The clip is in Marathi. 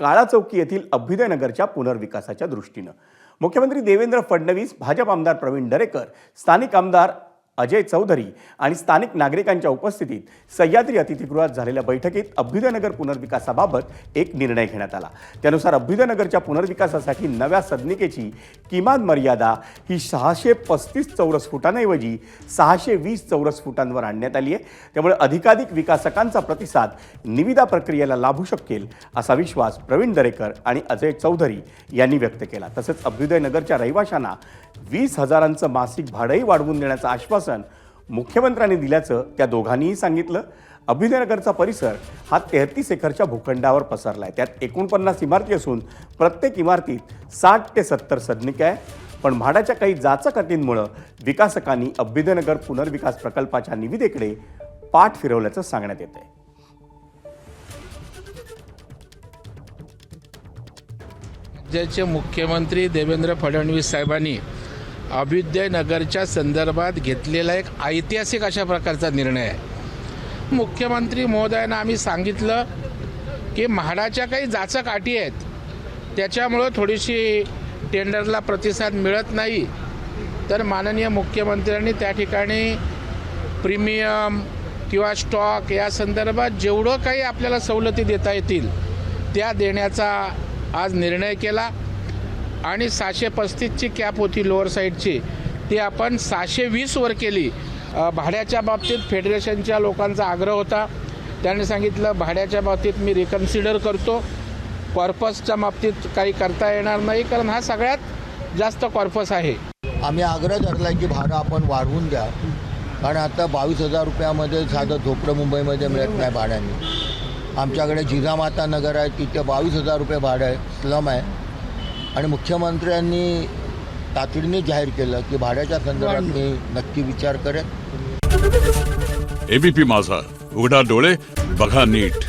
काळा चौकी येथील अभ्युदयनगरच्या पुनर्विकासाच्या दृष्टीनं. मुख्यमंत्री देवेंद्र फडणवीस भाजप आमदार प्रवीण दरेकर स्थानिक आमदार अजय चौधरी आणि स्थानिक नागरिकांच्या उपस्थितीत सह्याद्री अतिथीगृहात झालेल्या बैठकीत अभ्युदयनगर पुनर्विकासाबाबत एक निर्णय घेण्यात आला. त्यानुसार अभ्युदयनगरच्या पुनर्विकासासाठी नव्या सदनिकेची किमान मर्यादा ही सहाशे पस्तीस चौरस फुटांऐवजी सहाशे वीस चौरस फुटांवर आणण्यात आली आहे. त्यामुळे अधिकाधिक विकासकांचा प्रतिसाद निविदा प्रक्रियेला लाभू शकेल असा विश्वास प्रवीण दरेकर आणि अजय चौधरी यांनी व्यक्त केला. तसंच अभ्युदयनगरच्या रहिवाशांना वीस हजारांचं मासिक भाडंही वाढवून देण्याचं आश्वासन मुख्यमंत्र्यांनी दिल्याचं त्या दोघांनीही सांगितलं. अभिनयनगरचा परिसर हा तेहतीस एकरच्या भूखंडावर पसरला आहे त्यात एकोणपन्नास इमारती असून प्रत्येक इमारतीत साठ ते सत्तर सदनिक आहे. पण म्हाडाच्या काही जाचक अटींमुळं विकासकांनी अभ्युदयनगर पुनर्विकास प्रकल्पाच्या निविदेकडे पाठ फिरवल्याचं सांगण्यात येत आहे राज्याचे मुख्यमंत्री देवेंद्र फडणवीस साहेबांनी अभ्युदय नगरच्या संदर्भात घेतलेला एक ऐतिहासिक अशा प्रकारचा निर्णय आहे. मुख्यमंत्री महोदयांना आम्ही सांगितलं की म्हाडाच्या काही जाचक अटी आहेत. त्याच्यामुळं थोडीशी टेंडरला प्रतिसाद मिळत नाही. तर माननीय मुख्यमंत्र्यांनी त्या ठिकाणी प्रीमियम किंवा स्टॉक या संदर्भात जेवढं काही आपल्याला सवलती देता येतील त्या देण्याचा आज निर्णय केला. आणि सहाशे पस्तीसची कॅप होती लोअर साईडची ती आपण सहाशे वीसवर केली. भाड्याच्या बाबतीत फेडरेशनच्या लोकांचा आग्रह होता. त्यांनी सांगितलं भाड्याच्या बाबतीत मी रिकन्सिडर करतो. कॉर्पसच्या बाबतीत काही करता येणार नाही कारण हा सगळ्यात जास्त कॉर्पस आहे. आम्ही आग्रह धरला की भाडं आपण वाढवून द्या. कारण आता बावीस हजार रुपयामध्ये साधं झोपडं मुंबईमध्ये मिळत नाही भाड्याने. आमच्याकडे जिजामाता नगर आहे तिथे बावीस हजार रुपये भाडं आहे स्लम आहे. आणि मुख्यमंत्र्यांनी तातडीने जाहीर केलं की भाड्याच्या संदर्भात मी नक्की विचार करेन. एबीपी माझा उघडा डोळे बघा नीट.